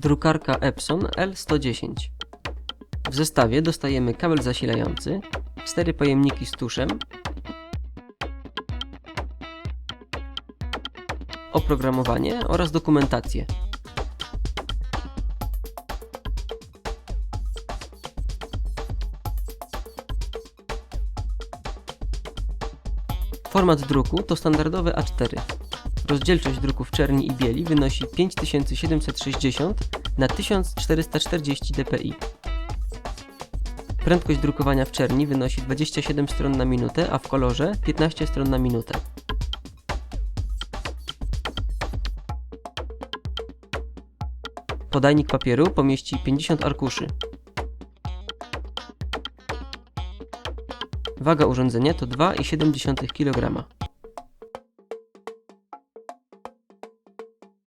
Drukarka Epson L110. W zestawie dostajemy kabel zasilający, cztery pojemniki z tuszem, oprogramowanie oraz dokumentację. Format druku to standardowy A4. Rozdzielczość druku w czerni i bieli wynosi 5760 na 1440 dpi. Prędkość drukowania w czerni wynosi 27 stron na minutę, a w kolorze 15 stron na minutę. Podajnik papieru pomieści 50 arkuszy. Waga urządzenia to 2,7 kg.